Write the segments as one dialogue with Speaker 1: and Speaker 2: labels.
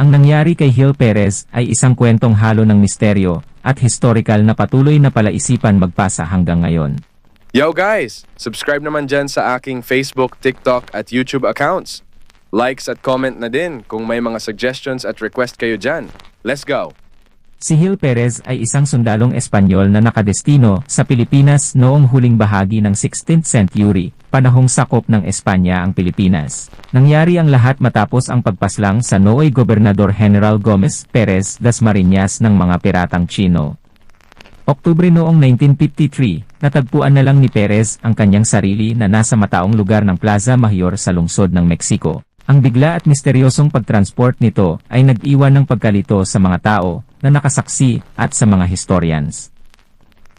Speaker 1: Ang nangyari kay Gil Perez ay isang kwentong halo ng misteryo at historical na patuloy na palaisipan magpasa hanggang ngayon.
Speaker 2: Yo guys! Subscribe naman dyan sa aking Facebook, TikTok at YouTube accounts. Likes at comment na din kung may mga suggestions at request kayo dyan. Let's go!
Speaker 1: Si Gil Perez ay isang sundalong Espanyol na nakadestino sa Pilipinas noong huling bahagi ng 16th century, panahong sakop ng Espanya ang Pilipinas. Nangyari ang lahat matapos ang pagpaslang sa Nooy Gobernador General Gomez Perez das Marinas ng mga piratang Chino. Oktubre noong 1953, natagpuan na lang ni Perez ang kanyang sarili na nasa mataong lugar ng Plaza Mayor sa lungsod ng Mexico. Ang bigla at misteryosong pagtransport nito ay nag-iwan ng pagkalito sa mga tao na nakasaksi at sa mga historians.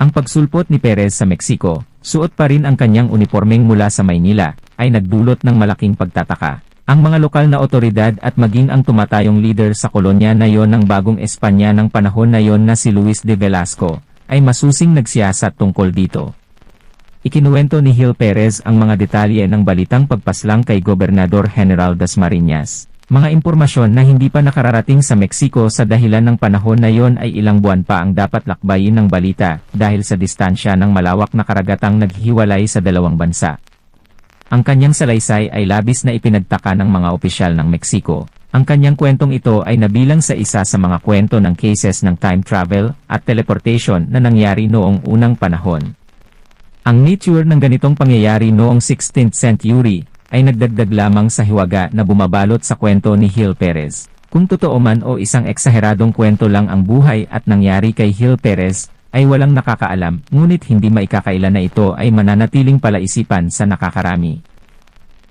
Speaker 1: Ang pagsulpot ni Perez sa Mexico, suot pa rin ang kanyang uniformeng mula sa Maynila, ay nagdulot ng malaking pagtataka. Ang mga lokal na otoridad at maging ang tumatayong leader sa kolonya na yon ng bagong Espanya ng panahon na yon na si Luis de Velasco, ay masusing nagsiyasat tungkol dito. Ikinuwento ni Gil Perez ang mga detalye ng balitang pagpaslang kay Gobernador General Das Marinas. Mga impormasyon na hindi pa nakararating sa Mexico sa dahilan ng panahon na yon ay ilang buwan pa ang dapat lakbayin ng balita dahil sa distansya ng malawak na karagatang naghiwalay sa dalawang bansa. Ang kanyang salaysay ay labis na ipinagtaka ng mga opisyal ng Mexico. Ang kanyang kwentong ito ay nabilang sa isa sa mga kwento ng cases ng time travel at teleportation na nangyari noong unang panahon. Ang nature ng ganitong pangyayari noong 16th century ay nagdagdag lamang sa hiwaga na bumabalot sa kwento ni Gil Perez. Kung totoo man o isang eksaheradong kwento lang ang buhay at nangyari kay Gil Perez, ay walang nakakaalam, ngunit hindi maikakailan na ito ay mananatiling palaisipan sa nakakarami.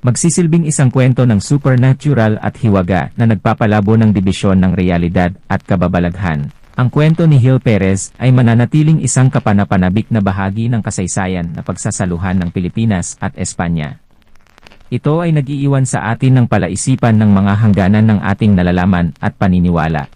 Speaker 1: Magsisilbing isang kwento ng supernatural at hiwaga na nagpapalabo ng dibisyon ng realidad at kababalaghan. Ang kwento ni Gil Perez ay mananatiling isang kapanapanabik na bahagi ng kasaysayan na pagsasaluhan ng Pilipinas at Espanya. Ito ay nagiiwan sa atin ng palaisipan ng mga hangganan ng ating nalalaman at paniniwala.